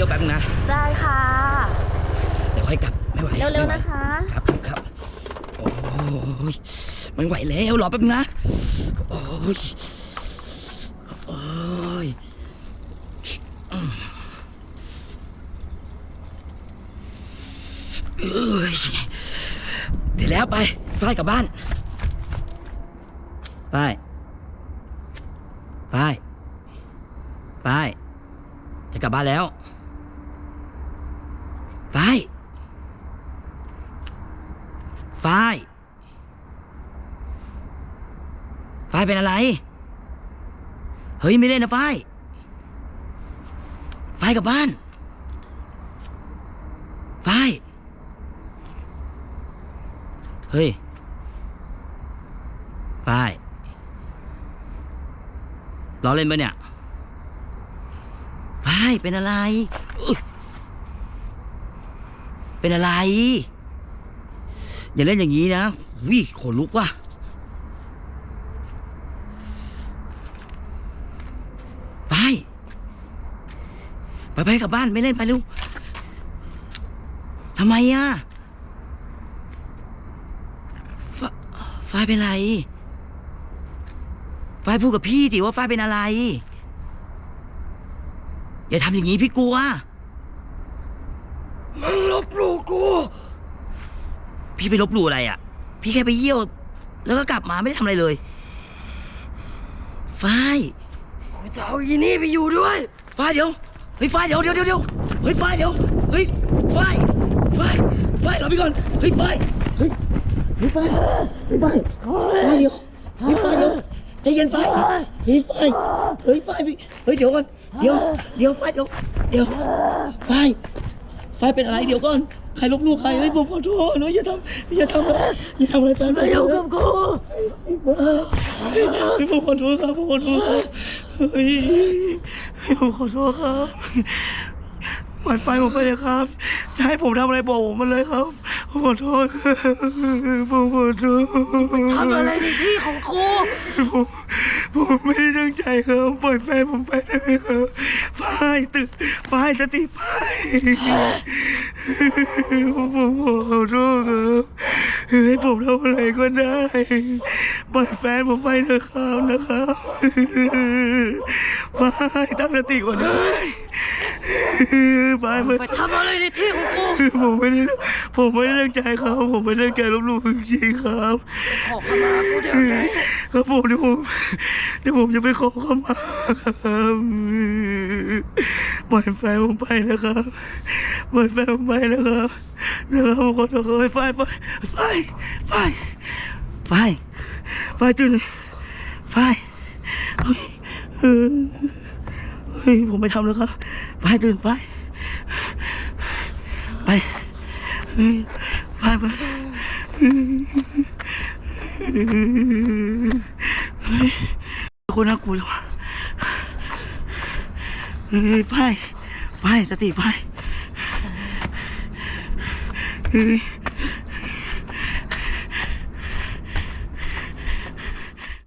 ยี่ยวแป๊บนึงนะ ได้ค่ะ เดี๋ยวค่อยกลับไม่ไหวเร็วไม่ๆไหนะคะครับครับครับโอ้ยไม่ไหวแล้วรอแป๊บนึงนะ โอ้ยโอ้ยอืมเอ้ยเสร็จแล้วไปฝ้ายกลับบ้านฝ้ายฝ้ายฝ้ายจะกลับบ้านแล้ว ฝ้ายฝ้ายฝ้ายเป็นอะไร เฮ้ยไม่เล่นนะฝ้ายฝ้ายกลับบ้านฝ้ายเฮ้ยฝ้ายล้อเล่นปะเนี่ยฝ้ายเป็นอะไร เป็นอะไร อย่าเล่นอย่างนี้นะวิขนลุกว่ะไป ไปไปกลับบ้านไม่เล่นไปเร็วทำไมอะฟฝ้ายเป็นไรฝ้ายพูดกับพี่ดิว่าฝ้ายเป็นอะไร อย่าทำอย่างนี้พี่กลัว มึงลบหลู่กู พี่ไปลบหลู่อะไรอะ พี่แค่ไปเยี่ยว แล้วก็กลับมาไม่ได้ทำอะไรเลย ฝ้ายกูจะเอาอีนี่ไปอยู่ด้วย ฝ้ายเดี๋ยว เฮ้ยฝ้ายเดี๋ยวเดี๋ยวเดี๋ยวเดี๋ยวเฮ้ยฝ้ายเดี๋ยว เฮ้ยฝ้ายฝ้ายฝ้ายรอพี่ก่อน เฮ้ยฝ้ายเฮ้ยเฮ้ยฝ้ายเฮ้ยฝ้ายฝ้ายเดี๋ยว เฮ้ยฝ้ายเดี๋ยวใจเย็นฝ้ายเฮ้ยฝ้ายเฮ้ยฝ้ายพี่เฮ้ยเดี๋ยวก่อน เดี๋ยว เดี๋ยวฝ้ายเดี๋ยว เดี๋ยวฝ้าย ฝ้ายเป็นอะไรเดี๋ยวก่อน ใครลบหลู่ใครเฮ้ยผมขอโทษนะอย่าทำอย่าทำอะไรอย่าทำอะไรแฟนผมไม่อยู่กับกูเฮ้ยผมขอโทษครับผมขอโทษครับเฮ้ยเฮ้ยผมขอโทษครับปล่อยไฟผมไปเลยครับจะให้ผมทำอะไรบอกผมมาเลยครับผมขอโทษผมขอโทษทำอะไรในที่ของกูผม ผมไม่ได้ตั้งใจครับปล่อยแฟนผมไปได้ไหมครับฝ้ายตื่นฝ้ายสติฝ้ายผมผมขอโทษครับให้ผมทำอะไรก็ได้ปล่อยแฟนผมไปเถอะครับนะครับฝ้ายตั้งสติก่อนนะฝ้ายไม่ไปทำอะไรในที่ของกูผมไม่ได้ผมไม่ได้ตั้งใจครับ ผมไม่ได้ตั้งใจลบหลู่จริงๆครับขอขมากูเดี๋ยวนี้ครับผมเดี๋ยวผมเดี๋ยวผมจะไปขอเข้ามาครับปล่อยแฟนผมไปนะครับปล่อยแฟนผมไปนะครับนะครับผมขอโทษครับไปไปไปไปไปไปตื่นเลยไปเฮ้ยเฮ้ยผมไม่ทำแล้วครับ ไปตื่นไป ไปไปไปคนน่ากลัวเลยว่ะเฮ้ยไฟไฟสติไฟเฮ้ย